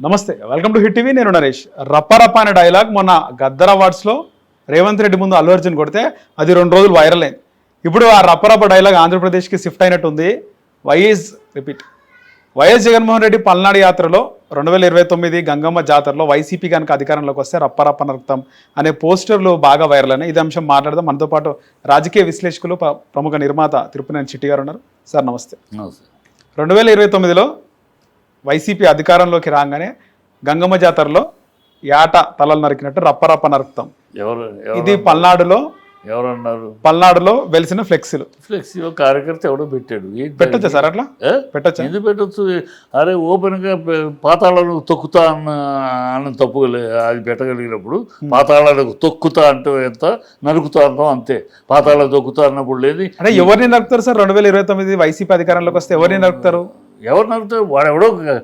నమస్తే welcome to hit TV. నేను నరేష్. రప్ప రప్ప అనే డైలాగ్ మొన్న గద్దర్ అవార్డ్స్లో రేవంత్ రెడ్డి ముందు అల్లు అర్జున్ కొడితే అది రెండు రోజులు వైరల్ అయింది. ఇప్పుడు ఆ రప్ప రప్ప డైలాగ్ ఆంధ్రప్రదేశ్కి షిఫ్ట్ అయినట్టుంది YS repeat. YS Jaganmohan Reddy Palnadu యాత్రలో రెండు వేల ఇరవై తొమ్మిది గంగమ్మ జాతరలో వైసీపీ కనుక అధికారంలోకి వస్తే రప్ప రప్ప నరుకుతాం అనే పోస్టర్లు బాగా వైరల్ అయినాయి. ఇది అంశం మాట్లాడదాం. మనతో పాటు రాజకీయ విశ్లేషకులు ప్ర- ప్రముఖ నిర్మాత తిరుపతి చిట్టి గారు ఉన్నారు. సార్ నమస్తే. నమస్తే. రెండు వేల ఇరవై తొమ్మిదిలో వైసీపీ అధికారంలోకి రాగానే గంగమ్మ జాతరలో యాట తలలు నరికినట్టు రప్ప రప్ప నరుకుతాం. ఎవరు ఇది పల్నాడులో ఎవరన్నారు? పల్నాడులో వెలిసిన ఫ్లెక్సీలు. ఫ్లెక్సీ కార్యకర్త ఎవడో పెట్టాడు. పెట్టొచ్చా సార్ అట్లా? పెట్టొచ్చా? ఎందుకు పెట్టచ్చు. అరే ఓపెన్గా పె- పాతాళాలకు తొక్కుతా అన్న అన్న తప్పు అది పెట్టగలిగినప్పుడు పాతాళాలకు తొక్కుతా అంటే ఎంత? నరుకుతా అంటాం అంతే. పాతాళాలకు తొక్కుతా అన్నప్పుడు లేదు అంటే ఎవరిని నరుకుతారు సార్? రెండు వేల ఇరవై తొమ్మిది వైసీపీ అధికారంలోకి వస్తే ఎవరిని నరుకుతారు? ఎవరు నరుకుతారు? వాడు ఎవడో క-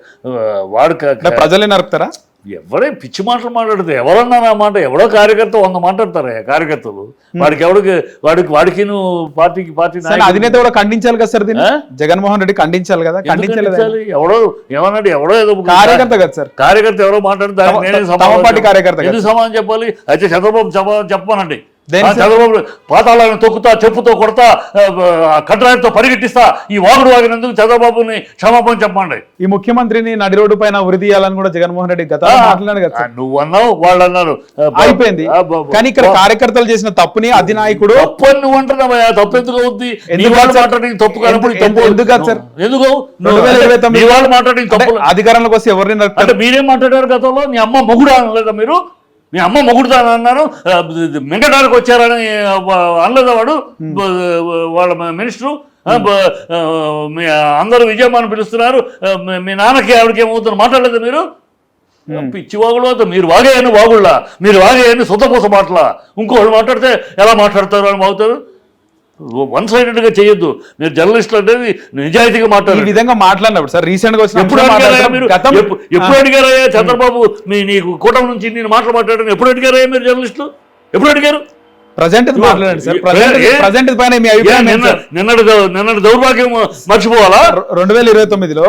వాడు ప్రజల్ని నరుకుతారా? ఎవడే పిచ్చి మాటలు మాట్లాడితే ఎవరన్నా నా మాట ఎవడో కార్యకర్త వంద మాట్లాడతారా? కార్యకర్తలు. వాడికి ఎవడికి వాడికి వాడికి నువ్వు పార్టీకి పార్టీ అధినేత కూడా ఖండించాలి కదా సార్? జగన్మోహన్ రెడ్డి ఖండించాలి కదా? ఖండించాలి? ఎవడో ఏమన్నాడు? ఎవడో ఏదో కార్యకర్త కదా సార్. కార్యకర్త ఎవరో మాట్లాడితే పార్టీ. కార్యకర్త. ఎందుకు సమాధానం చెప్పాలి? అయితే చంద్రబాబు సమాధానం ఆ చంద్రబాబు పాతాళాలను తొక్కుతా చెప్పుతో కొడతా కట్టరాయితో పరిగెట్టిస్తా ఈ వాగుడు వాగినందుకు చంద్రబాబుని క్షమాపణ చెప్పండి. ఈ ముఖ్యమంత్రిని నడి రోడ్డు పైన ఉరి తీయాలని కూడా జగన్మోహన్ రెడ్డి కదా సార్. నువ్వు అన్నావు వాళ్ళు అన్నారు అయిపోయింది. కానీ ఇక్కడ కార్యకర్తలు చేసిన తప్పుని అధినాయకుడు తప్పు అని నువ్వు అంటున్నావా తప్పు ఎందుకు అవుద్ది? నీ ఎందుకు వాళ్ళు కాదు సార్? మాట్లాడి తప్పు కానప్పుడు తప్పు ఎందుకు కాదు సార్? ఎందుకు? రెండు వేల ఇరవై నీ తొమ్మిది వాళ్ళు మాట్లాడి తప్పు అధికారంలోకి వస్తే ఎవరిని మీరేం మాట్లాడారు గతంలో? మీ అమ్మ మొగుడు అనలేదా మీరు? మీ అమ్మ మొగుడు అని అన్నారు ఆ, మింగడానికి వచ్చారని అనలేదా వాడు. వాళ్ళ మినిస్టరు మీ అందరూ విజయమ్మని పిలుస్తున్నారు. మీ- నాన్నకి ఆవిడకి ఏమవుతున్నారు మాట్లాడలేదు మీరు? పిచ్చి వాగులు అవుతారు మీరు వాగేయని వాగుళ్ళ. మీరు వాగేయని సొంతపూస మాటల. ఇంకోళ్ళు మాట్లాడితే ఎలా మాట్లాడతారు అని వాగుతారు వన్ సైడెడ్గా చేయొద్దు. మీరు జర్నలిస్టులు అనేది నిజాయితీగా ఈ మాట్లాడారు విధంగా మాట్లాడినప్పుడు సార్ రీసెంట్గా వచ్చిన ఎప్పుడు అడిగారయ్యా. మీరు? ఎప్పుడు అడిగారయ్యా చంద్రబాబు? మీ నీకు కూటమి నుంచి నేను మాటలు మాట్లాడాను ఎప్పుడు అడిగారయ్యా మీరు జర్నలిస్టులు? ఎప్పుడు అడిగారు? ప్రజెంట్ మాట్లాడండి సార్. ప్రజెంట్ పైన మీ అభిప్రాయం? నిన్నటి దౌర్భాగ్యం మర్చిపోవాలా? రెండు వేల ఇరవై తొమ్మిదిలో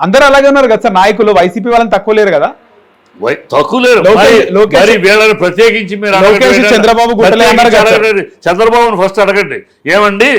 అందరూ అలాగే ఉన్నారు కదా సార్ నాయకులు వైసీపీ వాళ్ళని తక్కువ లేరు కదా? వీళ్ళని ప్రత్యేకించి మీరు చంద్రబాబు. చంద్రబాబుని ఫస్ట్ అడగండి. ఏమండి?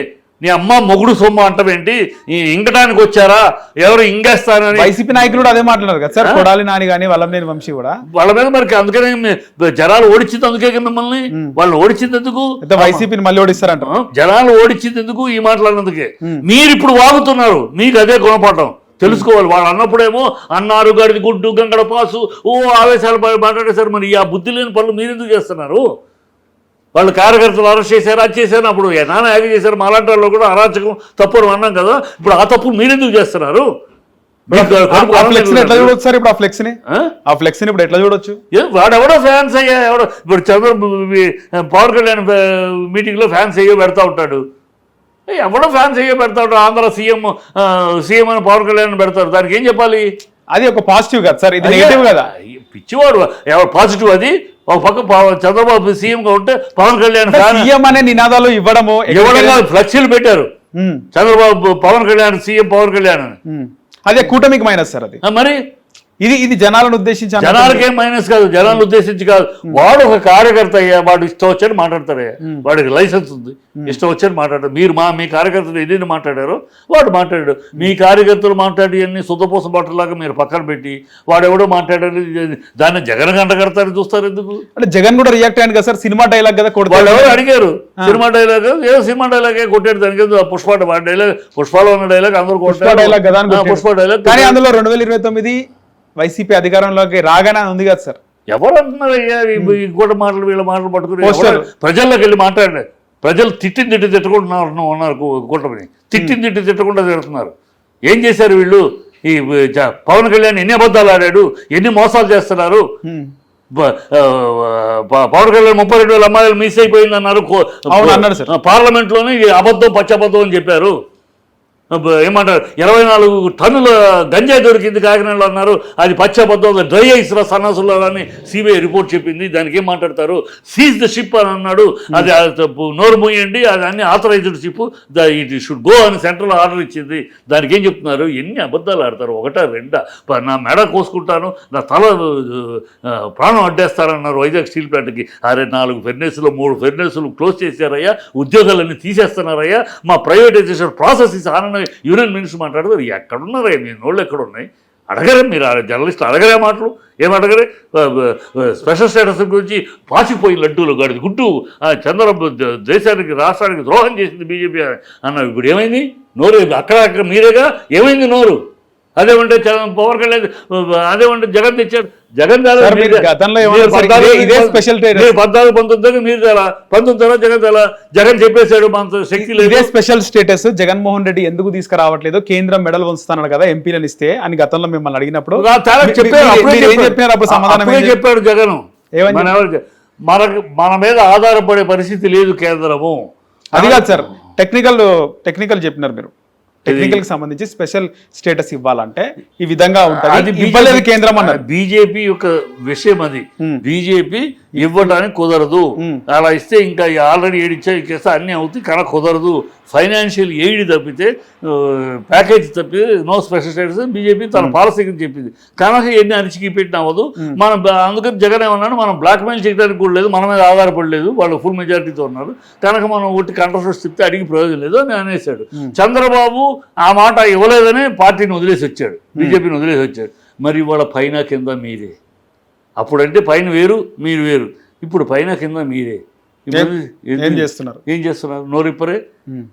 నీ అమ్మ మొగుడు సొమ్ము అంటమేంటి ఈ ఇంకటానికి వచ్చారా? ఎవరు ఇంగేస్తారని? వైసీపీ నాయకులు కూడా అదే మాట్లాడారు కదా సార్. కొడాలి నాని కానీ వల్లంనేని వంశీ కూడా. వాళ్ళ మీద మరి అందుకనే జనాలు ఓడించింది అందుకే మిమ్మల్ని? వాళ్ళు ఓడించింది ఎందుకు? వైసీపీని మళ్ళీ ఓడిస్తారంట జనాలు ఓడించింది ఎందుకు ఈ మాట్లాడినందుకే మీరు ఇప్పుడు వాగుతున్నారు. మీకు అదే గుణపాఠం. తెలుసుకోవాలి. వాళ్ళు అన్నప్పుడేమో అన్నారు గడిది గుడ్డు గంగడ పాసు ఓ ఆవేశాలు మాట్లాడేశారు మరి ఆ బుద్ధి లేని పనులు మీరు ఎందుకు చేస్తున్నారు? వాళ్ళు కార్యకర్తలు అరెస్ట్ చేశారు అది చేశారు అప్పుడు నాన్న యాగ చేశారు మాలాంటి వాళ్ళు కూడా అరాచకం తప్పు అని అన్నాం కదా ఇప్పుడు ఆ తప్పు మీరు ఎందుకు చేస్తున్నారు? ఫ్లెక్స్ ఇప్పుడు ఆ ని ఆ? ఫ్లెక్స్ని ఇప్పుడు ఎట్లా చూడొచ్చు? ఏ, వాడెవడో ఫ్యాన్స్ అయ్యా ఎవడో ఇప్పుడు చంద్ర పవన్ కళ్యాణ్ మీటింగ్లో ఫ్యాన్స్ అయ్యో పెడతా ఉంటాడు. ఎవడో ఫ్యాన్స్ అయ్యో పెడతా ఉంటాడు ఆంధ్ర సీఎం సీఎం అని పవన్ కళ్యాణ్ పెడతారు దానికి ఏం చెప్పాలి? అది ఒక పాజిటివ్ కదా సార్ ఇది నెగిటివ్ కదా. పిచ్చివాడు ఎవరు పాజిటివ్ అది? ఒక పక్క చంద్రబాబు సీఎంగా ఉంటే పవన్ కళ్యాణ్ సీఎం అనే నినాదాలు ఇవ్వడము ఎవడన్నా ఫ్లెక్సీలు పెట్టారు. చంద్రబాబు పవన్ కళ్యాణ్ సీఎం పవన్ కళ్యాణ్. అదే కూటమికి మైనస్ సార్ అది. మరి? ఇది ఇది జనాలను ఉద్దేశించి. జనాలకి ఏం మైనస్ కాదు జనాలను ఉద్దేశించి కాదు. వాడు ఒక కార్యకర్త అయ్యా వాడు ఇష్టం వచ్చని మాట్లాడతారయ్యా వాడికి లైసెన్స్ ఉంది. ఇష్టం వచ్చని మాట్లాడతారు. మీరు మా మీ కార్యకర్తలు ఎన్ని మాట్లాడారో వాడు మాట్లాడాడు. మీ కార్యకర్తలు మాట్లాడి అన్ని శుద్ధపూస బట్టలాగా మీరు పక్కన పెట్టి వాడు ఎవడో మాట్లాడారు దాన్ని జగన్ గంట కడతారని చూస్తారు ఎందుకు? అంటే జగన్ కూడా రియాక్ట్ అయ్యాను కదా సార్ సినిమా డైలాగ్ కదా కొడతాడు వాళ్ళు ఎవరు అడిగారు సినిమా డైలాగ్ ఏదో సినిమా డైలాగే కొట్టాడు దానికి పుష్ప వాడి డైలాగ్ పుష్పలో ఉన్న డైలాగ్ అందరూ పుష్ప డైలాగ్ కదా. పుష్ప డైలాగ్ కానీ అందులో రెండు వేల ఇరవై తొమ్మిది వైసీపీ అధికారంలోకి రాగానే ఉంది కదా సార్. ఎవరు అంటున్నారు అయ్యా? కూడా మాటలు వీళ్ళ మాటలు పట్టుకుని ప్రజల్లోకి వెళ్ళి మాట్లాడండి. ప్రజలు తిట్టిన తిట్టి తిట్టుకుంటున్నారు ఉన్నారు కూటమిని. తిట్టిన తిట్టి తిట్టకుండా తిడుతున్నారు. ఏం చేశారు వీళ్ళు? ఈ పవన్ కళ్యాణ్ ఎన్ని అబద్ధాలు ఆడాడు? ఎన్ని మోసాలు చేస్తున్నారు? పవన్ కళ్యాణ్ ముప్పై రెండు వేల అమ్మాయిలు మిస్ అయిపోయింది అన్నారు. పార్లమెంట్లోనే అబద్ధం పచ్చబద్ధం అని చెప్పారు. ఏమంటారు? ఇరవై నాలుగు టన్నుల గంజాయి దొరికింది కాకినాడలో అన్నారు. అది పచ్చబద్ధం డ్రై ఐస్ రా సన్నాసులు అని సిబిఐ రిపోర్ట్ చెప్పింది. దానికి ఏం మాట్లాడతారు? సీజ్ ద షిప్ అని అన్నాడు. అది నోరు మూయండి అది అన్ని authorized ship it should go అని సెంట్రల్ ఆర్డర్ ఇచ్చింది. దానికి ఏం చెప్తున్నారు? ఎన్ని అబద్ధాలు ఆడతారు? ఒకటా రెండా? ప- నా మెడ కోసుకుంటాను నా తల ప్రాణం అడ్డేస్తారన్నారు వైజాగ్ స్టీల్ ప్లాంట్కి. అరే నాలుగు ఫెర్నెస్లు మూడు ఫెర్నెస్లు క్లోజ్ చేశారయ్యా. ఉద్యోగాలన్నీ తీసేస్తున్నారయ్యా. మా ప్రైవేటైజేషన్ ప్రాసెస్ ఇస్ ఆనని యూనియన్ మినిస్టర్ మాట్లాడతారు ఎక్కడున్నారయ్యా మీ నోళ్ళు ఎక్కడ ఉన్నాయి అడగరే మీరు ఆ జర్నలిస్ట్ అడగరే మాటలు. ఏం అడగరే? స్పెషల్ స్టేటస్ గురించి పాసిపోయి లడ్డూలు గడిది గుడ్డు ఆ, చంద్రబాబు దేశానికి రాష్ట్రానికి ద్రోహం చేసింది బీజేపీ అన్న ఇప్పుడు ఏమైంది? నోరు అక్కడ అక్కడ మీరేగా? ఏమైంది నోరు? అదేమంటే చ- పవన్ కళ్యాణ్ అదేమంటే జగన్ తెచ్చాడు జగన్ పద్నాలుగు- పంతొమ్మిది మీరు తెలా పంతొమ్మిది తెలా జగన్ తెలా జగన్ చెప్పేశాడు మన శక్తి లేదు. ఇదే స్పెషల్ స్టేటస్ జగన్మోహన్ రెడ్డి ఎందుకు తీసుకురావట్లేదు? కేంద్రం మెడల్ ఉంచుతున్నాడు కదా ఎంపీలను ఇస్తే అని గతంలో మిమ్మల్ని అడిగినప్పుడు? చెప్పాడు జగన్. మనకు మన మీద ఆధారపడే పరిస్థితి లేదు కేంద్రము. అది కాదు సార్ టెక్నికల్ టెక్నికల్ చెప్పినారు మీరు. టెక్నికల్కి సంబంధించి స్పెషల్ స్టేటస్ ఇవ్వాలంటే ఈ విధంగా ఉంటుంది. ఇవ్వలేదు కేంద్రం అన్నారు. బీజేపీ యొక్క విషయం అది. బీజేపీ ఇవ్వడానికి కుదరదు. అలా ఇస్తే ఇంకా ఆల్రెడీ ఏడు ఇచ్చా ఇచ్చేస్తే అన్నీ అవుతాయి కానీ కుదరదు. ఫైనాన్షియల్ ఎయిడ్ తప్పితే ప్యాకేజ్ తప్పితే నో స్పెషల్ స్టేటస్ బీజేపీ తన పాలసీ కింద చెప్పింది. కనుక ఎన్ని అరిచికి పెట్టిన అవ్వదు. మనం అందుకని జగన్ ఏమన్నాడు మనం బ్లాక్మెయిల్ చేయడానికి కూడా లేదు మన మీద ఆధారపడలేదు వాళ్ళు ఫుల్ మెజారిటీతో ఉన్నారు. కనుక మనం ఒకటి కంట్రస్ట్ చెప్తే అడిగి ప్రయోజనం లేదు అని అనేసాడు చంద్రబాబు ఆ మాట ఇవ్వలేదని పార్టీని వదిలేసి వచ్చాడు బీజేపీని వదిలేసి వచ్చాడు. మరి వాళ్ళ పైన కింద మీరే అప్పుడంటే పైన వేరు మీరు వేరు. ఇప్పుడు పైన కింద మీరే. ఏం- చేస్తున్నారు? ఏం చేస్తున్నారు? నోరిప్పరే.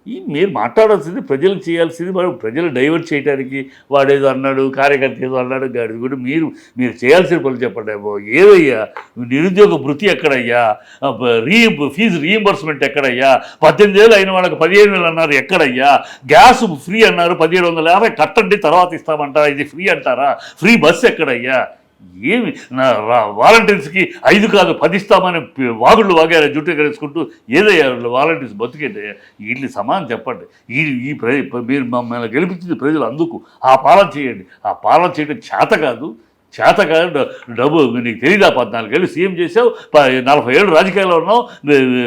ఈ మీరు మాట్లాడాల్సింది ప్రజలకు చేయాల్సింది మరి ప్రజలు డైవర్ట్ చేయడానికి వాడేదో అన్నాడు కార్యకర్త ఏదో అన్నాడు గాడి కూడా మీరు మీరు చేయాల్సిన పనులు చెప్పండి. అబ్బో ఏదయ్యా? నిరుద్యోగ భృతి ఎక్కడయ్యా? రీ ఫీజు రీఎంబర్స్మెంట్ ఎక్కడయ్యా? పద్దెనిమిది ఏళ్ళు అయిన వాళ్ళకి పదిహేను వేలు అన్నారు ఎక్కడయ్యా? గ్యాస్ ఫ్రీ అన్నారు పదిహేడు వందల యాభై కట్టండి తర్వాత ఇస్తామంటారా? ఇది ఫ్రీ అంటారా? ఫ్రీ బస్ ఎక్కడయ్యా? ఏమి? నా వాలంటీర్స్కి ఐదు కాదు పది ఇస్తామని వాగుళ్ళు వాగారు జుట్టు ఎగరేసుకుంటూ ఏదయ్యా వాలంటీర్స్ బతికేటయ్యా వీళ్ళు సమానం చెప్పండి. ఈ ఈ ప్ర మీరు మమ్మల్ని గెలిపించింది ప్రజలు అందుకు. ఆ పాలన చేయండి. ఆ పాలన చేయడం చేత కాదు. చేత కాదు డబ్బు నీకు తెలీదా పద్నాలుగేళ్ళు? సీఎం చేసావు ప- నలభై ఏళ్ళు రాజకీయాల్లో ఉన్నావు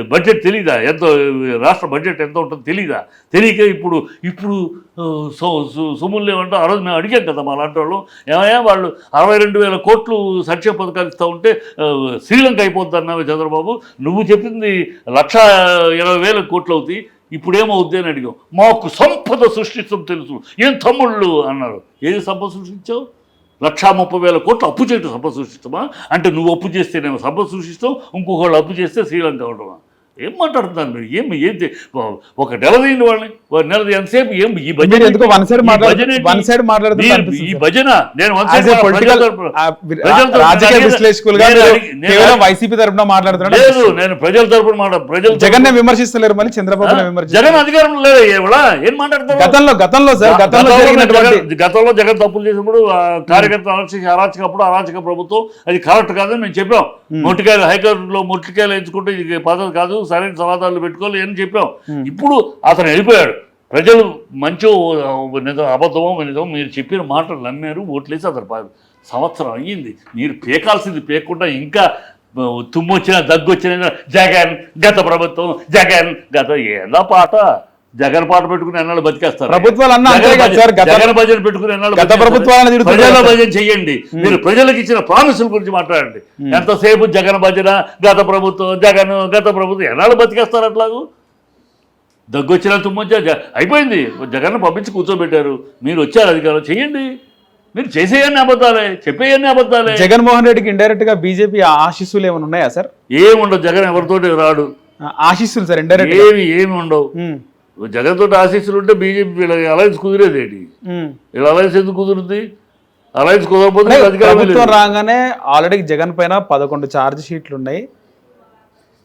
బడ్జెట్ తెలీదా? ఎంతో రాష్ట్ర బడ్జెట్ ఎంత ఉంటుందో తెలీదా? తెలియక ఇప్పుడు ఇప్పుడు సో సొమ్ములు లేవంటే ఆ రోజు మేము అడిగాం కదా మా లాంటి వాళ్ళు. ఏమయ్యా వాళ్ళు అరవై రెండు వేల కోట్లు సంక్షేమ పథకాలు ఇస్తూ ఉంటే శ్రీలంక అయిపోద్ది అన్నావు చంద్రబాబు. నువ్వు చెప్పింది లక్ష ఇరవై వేల కోట్లు అవుతాయి. ఇప్పుడేమవుద్ది అని అడిగాం. మాకు సంపద సృష్టించడం తెలుసు. ఏం తమ్ముళ్ళు? అన్నారు. ఏది సంపద సృష్టించావు? లక్షా ముప్పై వేల కోట్లు అప్పు చేయటం సంపద సృష్టిస్తామా? అంటే నువ్వు అప్పు చేస్తేనేమో సంపద సృష్టిస్తావు ఇంకొకళ్ళు అప్పు చేస్తే శ్రీలంక అవడమా ఏం మాట్లాడుతున్నారు మీరు? ఏం ఏం చే- ఒక నెల తీయండి వాళ్ళని. ఒక నెల ఎంతసేపు? ఏం ఈ భజన ఎందుకో ఈ మాట్లాడు- భజన మాట్లాడుతున్నారు ఈ నేను రాజకీయ విశ్లేషకులుగా కేవలం వైసీపీ తరపున మాట్లాడుతున్నారు. లేదు నేను ప్రజల తరపున మాట ప్రజల జగన్ విమర్శిస్తలేరు మళ్ళీ చంద్రబాబు జగన్ అధికారంలో లేదా ఏం మాట్లాడతారు గతంలో గతంలో సార్ గతంలో జరిగినటువంటి గతంలో జగన్ తప్పులు చేసినప్పుడు కార్యకర్తలు అరాచక అరాచకప్పుడు అరాచక ప్రభుత్వం అది కరెక్ట్ కాదని మేము చెప్పాం. మొట్టికాయలు హైకోర్టులో మొట్టికాయలు ఎంచుకుంటే ఇది పద్ధతి కాదు సరైన సమాధానాలు పెట్టుకోవాలి అని చెప్పాం. ఇప్పుడు అతను వెళ్ళిపోయాడు. ప్రజలు మంచి నిజం అబద్ధమో నిజం మీరు చెప్పిన మాటలు నమ్మారు ఓట్లేసి అతను సంవత్సరం అయ్యింది. మీరు పేకాల్సింది పేకుండా ఇంకా తుమ్ము వచ్చినా దగ్గు వచ్చినా జగన్ గత ప్రభుత్వం జగన్ గత ఏదా పాట. జగన్ పాట పెట్టుకుని ఎన్నాళ్ళు బతికేస్తారు? ప్రభుత్వాలు జగన్ భజన పెట్టుకుని ఎన్నాళ్ళు గత? ప్రభుత్వాలను ప్రజల. భజన చెయ్యండి మీరు ప్రజలకు ఇచ్చిన ప్రామిసుల గురించి మాట్లాడండి. ఎంతసేపు జగన్ భజన గత ప్రభుత్వం జగన్ గత ప్రభుత్వం ఎన్నాళ్ళు బతికేస్తారు అట్లాగూ? దగ్గొచ్చినా తుమ్మొచ్చా అయిపోయింది. జగన్ పంపించి కూర్చోబెట్టారు. మీరు వచ్చారు అధికారం. చెయ్యండి మీరు చేసేయన్ని అబద్ధాలే చెప్పేయన్ని అబద్ధాలే. జగన్మోహన్ రెడ్డికి ఇండైరెక్ట్గా బీజేపీ ఆశీస్సులు ఏమైనా ఉన్నాయా సార్? ఏముండవు. జగన్ ఎవరితోటి రాడు. ఆశీస్సులు సార్ ఇండైరెక్ట్ ఏమి ఏమి ఉండవు. జగన్ తోటి ఆశీస్సులు ఉంటే బీజేపీ వీళ్ళకి అలయన్స్ కుదిరేదేంటి వీళ్ళ అలయన్స్ ఎందుకు కుదురుద్ది? అలయన్స్ కుదరకపోతే వీళ్ళ అధికారం. రాగానే ఆల్రెడీ జగన్ పైన పదకొండు ఛార్జ్ షీట్లు ఉన్నాయి.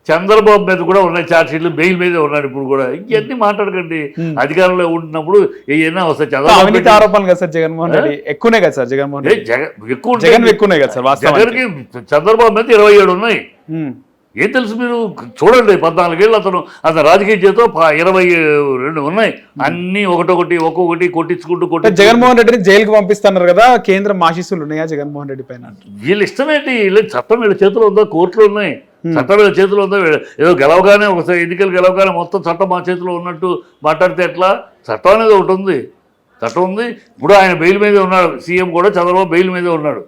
చంద్రబాబు మీద కూడా ఉన్నాయి ఛార్జ్ షీట్లు బెయిల్ మీద ఉన్నాడు ఇప్పుడు కూడా. ఇవన్నీ మాట్లాడకండి? అధికారంలో ఉంటున్నప్పుడు ఏమైనా వస్తాయి. చంద్రబాబు ఆరోపణలు కదా సార్ జగన్మోహన్ రెడ్డి? ఎక్కువనే కదా సార్ జగన్మోహన్ రెడ్డి? జగన్ ఎక్కువ. జగన్ ఎక్కువనే కదా సార్ జగన్కి చంద్రబాబు మీద ఇరవై ఏడు ఉన్నాయి. ఏం తెలుసు మీరు? చూడండి పద్నాలుగేళ్ళు అతను అతను రాజకీయ ప- ఇరవై రెండు ఉన్నాయి. అన్నీ ఒకటొకటి ఒక్కొక్కటి కొట్టించుకుంటూ కొట్టి జగన్మోహన్ రెడ్డిని జైలుకి పంపిస్తున్నారు కదా కేంద్రం ఆశీస్సులు ఉన్నాయా జగన్మోహన్ రెడ్డి పైన? వీళ్ళ ఇష్టమేంటి వీళ్ళ చట్టం వీళ్ళ చేతిలో ఉందా? కోర్టులు ఉన్నాయి. చట్టం వీళ్ళ చేతిలో ఉందా? ఏదో గెలవగానే ఒకసారి ఎన్నికలు గెలవగానే మొత్తం చట్టం మా చేతిలో ఉన్నట్టు మాట్లాడితే ఎట్లా? చట్టం అనేది ఒకటి ఉంది. చట్టం ఉంది. ఇప్పుడు ఆయన బెయిల్ మీదే ఉన్నాడు. సీఎం కూడా చంద్రబాబు బెయిల్ మీదే ఉన్నాడు.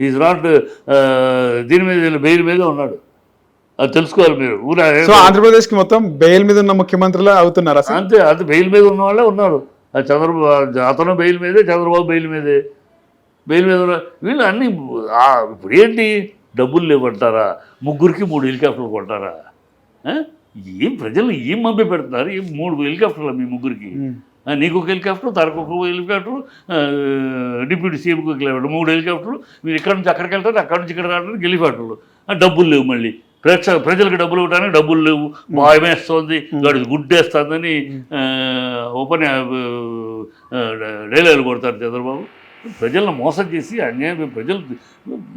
ఈజ్ నాట్ దీని మీద బెయిల్ మీదే ఉన్నాడు. అది తెలుసుకోవాలి మీరు. ఊరా సో ఆంధ్రప్రదేశ్కి మొత్తం బెయిల్ మీద ఉన్న ముఖ్యమంత్రులు అవుతున్నారు అసలు అంతే అది బెయిల్ మీద ఉన్న వాళ్ళే ఉన్నారు. అది చంద్రబాబు అతను బెయిల్ మీదే చంద్రబాబు బెయిల్ మీదే. బెయిల్ మీద ఉన్న వీళ్ళు అన్ని ఆ, ఇప్పుడు ఏంటి? డబ్బులు లేవంటారా? ముగ్గురికి మూడు హెలికాప్టర్లు కొంటారా? ఆ? ఏం ప్రజలు ఏం మభ్య పెడుతున్నారు? ఏం మూడు హెలికాప్టర్లు మీ ముగ్గురికి. ఆ, నీకు ఒక హెలికాప్టర్ తనకు ఒక హెలికాప్టర్ ఆ, డిప్యూటీ సీఎంకి ఒక హెలికాప్టర్ మూడు హెలికాప్టర్లు. మీరు ఇక్కడ నుంచి అక్కడికి వెళ్తారు అక్కడ నుంచి ఇక్కడ రావడానికి హెలికాప్టర్లు. ఆ, డబ్బులు లేవు మళ్ళీ. ప్రేక్ష ప్రజలకు డబ్బులు ఇవ్వడానికి డబ్బులు లేవు. భయమేస్తోంది వాడు గుడ్డేస్తుందని ఓపెన్ డైలాగులు కొడతారు చంద్రబాబు. ప్రజలను మోసం చేసి అన్యాయం ప్రజలు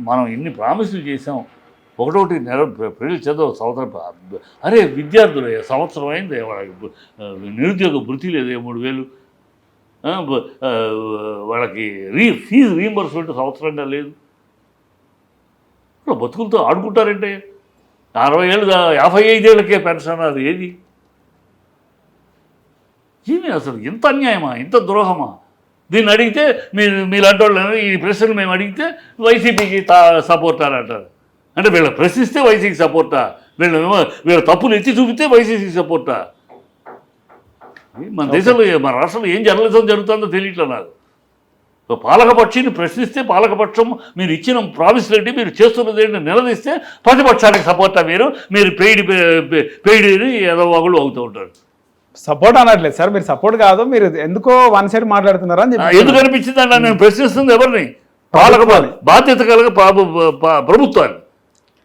మనం ఇన్ని ప్రామిసులు చేసాం ఒకటొకటి నెల ప్రజలు చదువు సంవత్సరం అరే విద్యార్థులు సంవత్సరం అయింది? వాళ్ళకి నిరుద్యోగ భృతి లేదు మూడు వేలు? వాళ్ళకి రీ ఫీజు రీంబర్స్మెంట్ సంవత్సరంగా లేదు. బతుకులతో ఆడుకుంటారంటే అరవై ఏళ్ళు యాభై ఐదేళ్ళకే పెన్షన్ అది ఏది? ఏమి అసలు ఇంత అన్యాయమా? ఇంత ద్రోహమా? దీన్ని అడిగితే మీరు మీలాంటి వాళ్ళు ఈ ప్రశ్నలు మేము అడిగితే వైసీపీకి తా సపోర్ట్ అంటారు. అంటే వీళ్ళ ప్రశ్నిస్తే వైసీపీకి సపోర్టా వీళ్ళు వీళ్ళ తప్పులు ఎత్తి చూపితే వైసీపీకి సపోర్టా మన దేశంలో మన రాష్ట్రంలో ఏం జర్నలిజం జరుగుతుందో తెలియట్లే నాకు. పాలకపక్షిని ప్రశ్నిస్తే పాలకపక్షం మీరు ఇచ్చిన ప్రామిస్లు ఏంటి? మీరు చేస్తున్నది ఏంటి? నిలదీస్తే ప్రతిపక్షానికి సపోర్టా మీరు. మీరు పెయిడ్ పెయిడ్ ఏదో ఒకళ్ళు అవుతూ ఉంటారు. సపోర్ట్ అనట్లేదు సార్. మీరు సపోర్ట్ కాదు. మీరు ఎందుకో వన్ సైడ్ మాట్లాడుతున్నారా ఎందుకు అనిపించింది అంటే నేను ప్రశ్నిస్తుంది ఎవరిని? పాలక. బాధ్యత కలగ ప్రభుత్వాన్ని.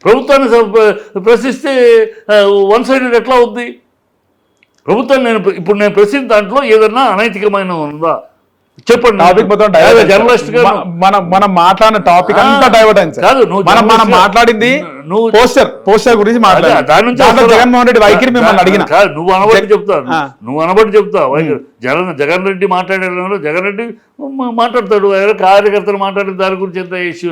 ప్రభుత్వాన్ని ప్రశ్నిస్తే వన్ సైడెడ్ ఎట్లా అవుద్ది? ప్రభుత్వాన్ని నేను ఇప్పుడు నేను ప్రశ్నించిన దాంట్లో ఏదన్నా అనైతికమైన ఉందా? చెప్పండి టాపిక్ మొత్తం. జర్నలిస్ట్గా మ- మనం మనం మాట్లాడిన టాపిక్ అంతా డైవర్ట్ అయింది కాదు, మనం మనం మాట్లాడింది నువ్వు- పోస్టర్ పోస్టర్ గురించి దాని నుంచి. జగన్మోహన్ రెడ్డి వైఖరి మిమ్మల్ని అడిగిన కాదు నువ్వు అనబట్టి చెప్తావు. నువ్వు అనబట్టి చెప్తావు. జగన్ జగన్ రెడ్డి మాట్లాడే జగన్ రెడ్డి మాట్లాడతాడు ఎవరో కార్యకర్తలు మాట్లాడిన దాని గురించి ఎంత ఇష్యూ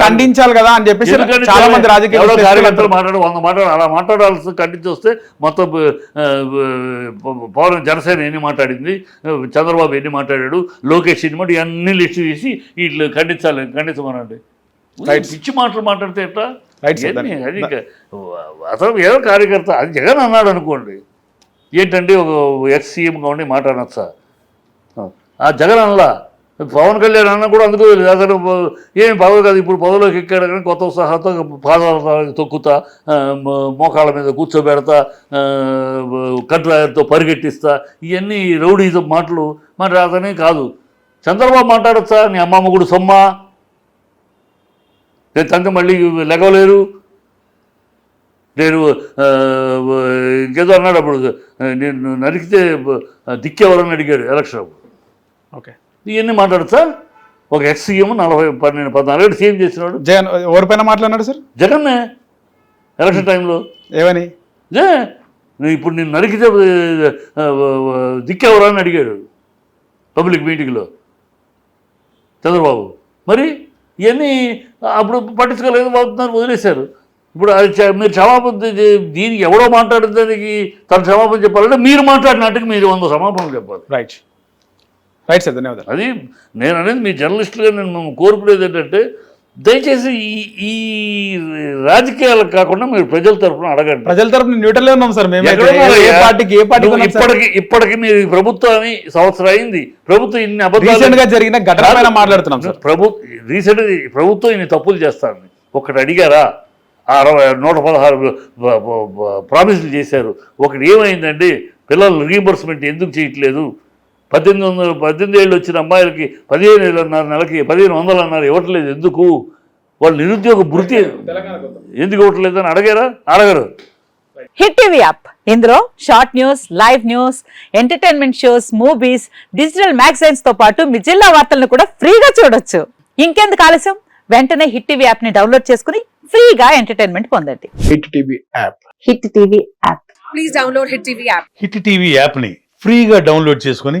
ఖండించాలి కదా అని చెప్పేసి చాలా మంది రాజకీయ ఎవరో కార్యకర్తలు. మాట్లాడు వంద మాట్లాడు అలా మాట్లాడాల్సి ఖండించి వస్తే మొత్తం పవన్ జనసేన ఎన్ని మాట్లాడింది చంద్రబాబు ఎన్ని మాట్లాడాడు లోకేష్ మాట అన్ని లిస్ట్ చేసి వీళ్ళు ఖండించాలి ఖండించమనండి. పిచ్చి మాటలు మాట్లాడితే ఎట్లా? అది అసలు ఏదో కార్యకర్త అది జగన్ అన్నాడు అనుకోండి. ఏంటంటే ఒక ఎక్స్ సీఎంగా ఉండి మాట అనొచ్చా ఆ జగన్ అనలా పవన్ కళ్యాణ్ అన్న కూడా అందుకు తెలియదు. అసలు ఏం పదవి కాదు ఇప్పుడు పదవిలోకి ఎక్కాడు కానీ కొత్త ఉత్సాహంతో పాదాల తొక్కుతా మోకాళ్ళ మీద కూర్చోబెడతా కట్రాయర్తో పరిగెట్టిస్తా ఇవన్నీ రౌడీజం మాటలు. మరి అతనే కాదు. చంద్రబాబు మాట్లాడచ్చా? నీ అమ్మమ్మ కూడా సొమ్మా? నేను తండ్రి మళ్ళీ లెగవలేరు? నేను ఇంకేదో అన్నాడు అప్పుడు. నేను నరికితే దిక్కెవరని అడిగాడు ఎలక్షన్ అప్పుడు. ఓకే. ఇవన్నీ మాట్లాడతా ఒక ఎక్స్ సీఎం నలభై పన్నెండు పద్నాలుగు సీఎం చేసినాడు. జగన్ ఎవరిపైన మాట్లాడినాడు సార్? జగన్నే. ఎలక్షన్ టైంలో. ఏమని? ఇప్పుడు నేను నరికితే దిక్కెవరా అని అడిగాడు. పబ్లిక్ మీటింగ్లో. చంద్రబాబు. మరి ఇవన్నీ అప్పుడు పట్టించుకోలేదు బాగుతున్నారు వదిలేశారు. ఇప్పుడు అది మీరు క్షమాపణ దీనికి ఎవడో మాట్లాడిన దానికి తన క్షమాపణ చెప్పాలంటే మీరు మాట్లాడినట్టుగా మీరు వంద క్షమాపణలు చెప్పాలి. రైట్. రైట్ సార్ ధన్యవాదాలు. అది నేను అనేది మీ జర్నలిస్టులుగా నేను కోరుకునేది ఏంటంటే దయచేసి ఈ ఈ రాజకీయాలకు కాకుండా మీరు ప్రజల తరఫున అడగండి. ప్రజల తరపున న్యూట్రల్ ఉన్నాం సార్ మేము ఏ? పార్టీకి ఏ ఇప్పటికి ఇప్పటికి మీరు ఈ ప్రభుత్వాన్ని సంవత్సరం అయింది. ప్రభుత్వం ఇన్ని అబద్ధాలు గా జరిగిన ఘటన మాట్లాడుతున్నాం సార్. ప్రభు రీసెంట్ ప్రభుత్వం ఇన్ని తప్పులు చేస్తాను ఒకటి అడిగారా? ఆ అరవై నూట పదహారు ప్రామిసులు చేశారు. ఒకటి ఏమైందండి? పిల్లలు రీఎంబర్స్మెంట్ ఎందుకు చేయట్లేదు? పద్దెనిమిది వందలు పద్దెనిమిది ఏళ్ళు వచ్చిన అమ్మాయిలకి పదిహేను ఏళ్ళు అన్నారు నెలకి పదిహేను వందలు అన్నారు ఇవ్వట్లేదు. ఎందుకు? వాళ్ళు నిరుద్యోగ భృతి ఎందుకు ఇవ్వట్లేదు అని అడగారా? అడగరు. Hit TV app. ఇందులో short news live news entertainment shows movies digital మ్యాగజైన్స్తో పాటు మీ జిల్లా వార్తలను కూడా ఫ్రీగా చూడొచ్చు. ఇంకెందుకు ఆలస్యం? వెంటనే హిట్ టీవీ యాప్ని డౌన్లోడ్ చేసుకుని ఫ్రీగా ఎంటర్టైన్మెంట్ పొందండి. Hit TV app. Hit TV app. Please download Hit TV app. Hit TV యాప్ని ఫ్రీగా డౌన్లోడ్ చేసుకొని